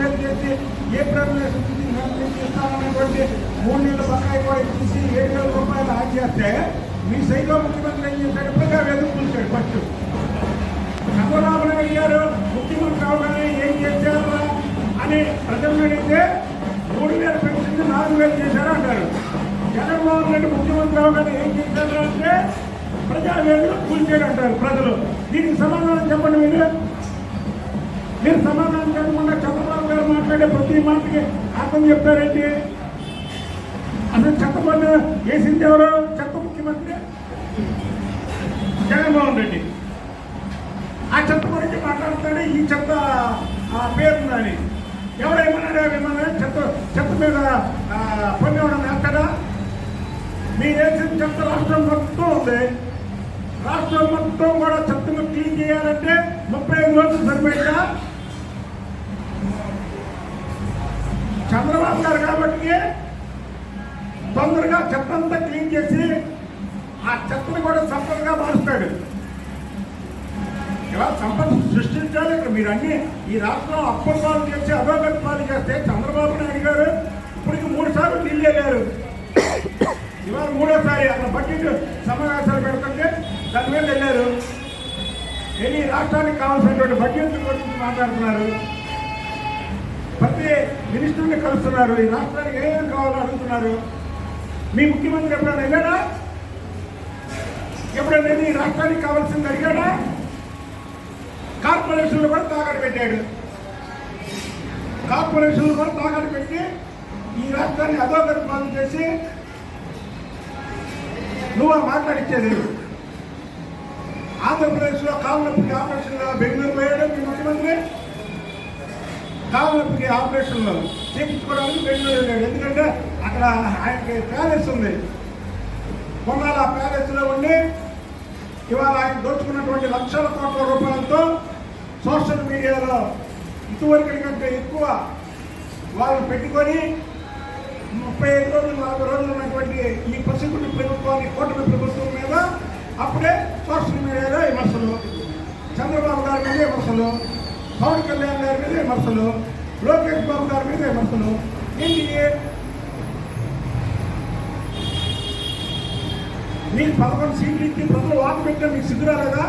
వేలు చేసి ఏ నుంచి ఇస్తామన్నటువంటి మూడు నెలల బకాయి కూడా ఇచ్చేసి ఏడు వేల రూపాయలు ఆన్ చేస్తే మీ సైలో ముఖ్యమంత్రి ఏం చేశాడు? ఇప్పటికే వెతుకుంటాడు ఫస్ట్ చంద్రబాబు నాయుడు గారు ముఖ్యమంత్రి అవగానే ఏం చేశారు అని ప్రజలను అడిగితే మూడు వేలు పెంచింది నాలుగు వేలు చేశారు అంటారు. జగన్మోహన్ రెడ్డి ముఖ్యమంత్రి అవగానే ఏం చేశారు అంటే ప్రజావేదిలో కూల్చాడు అంటారు ప్రజలు. దీనికి సమాధానం చెప్పండి మీరు. మీరు సమాధానం చెప్పకుండా మాట్లాడే ప్రతి మాటకి అర్థం చెప్తారేంటి అసలు చెత్త పన్ను వేసింది ఎవరు? చెత్త ముఖ్యమంత్రి? జగన్మోహన్ రెడ్డి. ఆ చెత్త గురించి మాట్లాడుతాడు ఈ చెత్త ఆ, పేరుందని ఎవరేమన్నాడు ఏమన్నా చెత్త చెత్త మీద పన్ను ఇవ్వడం వేస్తాడా మీరు వేసిన చెత్త రాష్ట్రం మొత్తం ఉంది. రాష్ట్రం మొత్తం కూడా చెత్తను క్లీన్ చేయాలంటే ముప్పై ఐదు రోజులు సరిపోయిందా? చంద్రబాబు గారు కాబట్టి తొందరగా చెత్త అంతా క్లీన్ చేసి ఆ చెత్తను కూడా సంపదగా మారుస్తాడు. ఇలా సంపద సృష్టించాలి. ఇక్కడ మీరు అన్ని ఈ రాష్ట్రం అప్పటి పాలు చేసి అభివృద్ధి పాలు చేస్తే చంద్రబాబు నాయుడు గారు ఇప్పటికి మూడు సార్లు ఢిల్లీ వెళ్ళారు ఇవాళ మూడోసారి అక్కడ బడ్జెట్ సమావేశాలు పెడుతుంటే దాని మీద వెళ్ళారు. వెళ్ళి రాష్ట్రానికి కావాల్సినటువంటి బడ్జెట్ గురించి మాట్లాడుతున్నారు. ప్రతి మినిస్టర్ని కలుస్తున్నారు. ఈ రాష్ట్రానికి ఏమేమి కావాలో అడుగుతున్నారు. మీ ముఖ్యమంత్రి ఎప్పుడైనా వెళ్ళాడా ఎప్పుడైనా ఈ రాష్ట్రానికి కావాల్సింది అడిగాడా? కార్పొరేషన్లు కూడా తాకట్టు పెట్టాడు. కార్పొరేషన్లు కూడా తాకట్టు పెట్టి ఈ రాష్ట్రాన్ని అధోగతి పాలన చేసి నువ్వు మాట్లాడిచ్చేది ఆంధ్రప్రదేశ్లో కాళ్ళనొప్పికి ఆపరేషన్లో బెంగళూరు పోయాడు మీ ముఖ్యమంత్రి. కాళ్ళనొప్పికి ఆపరేషన్లో చేయించుకోవడానికి బెంగళూరు వెళ్ళాడు. ఎందుకంటే అక్కడ ఆయనకి ప్యాలెస్ ఉంది. కొన్నాళ్ళు ఆ ప్యాలెస్లో ఉండి ఇవాళ ఆయన దోచుకున్నటువంటి లక్షల కోట్ల రూపాయలతో సోషల్ మీడియాలో ఇదివరకు కంటే ఎక్కువ వాళ్ళు పెట్టుకొని ముప్పై ఐదు రోజులు నలభై రోజులు ఉన్నటువంటి ఈ పసిగుడి ప్రభుత్వాన్ని కూటమి ప్రభుత్వం మీద అప్పుడే సోషల్ మీడియాలో విమర్శలు. చంద్రబాబు గారి మీద విమర్శలు. పవన్ కళ్యాణ్ గారి మీద విమర్శలు లోకేష్ బాబు గారి మీద విమర్శలు. ఏంటి మీరు పదకొండు సీట్లు ఇచ్చి ప్రజలు వాకు పెట్టిన మీకు సిగ్గురాలేదా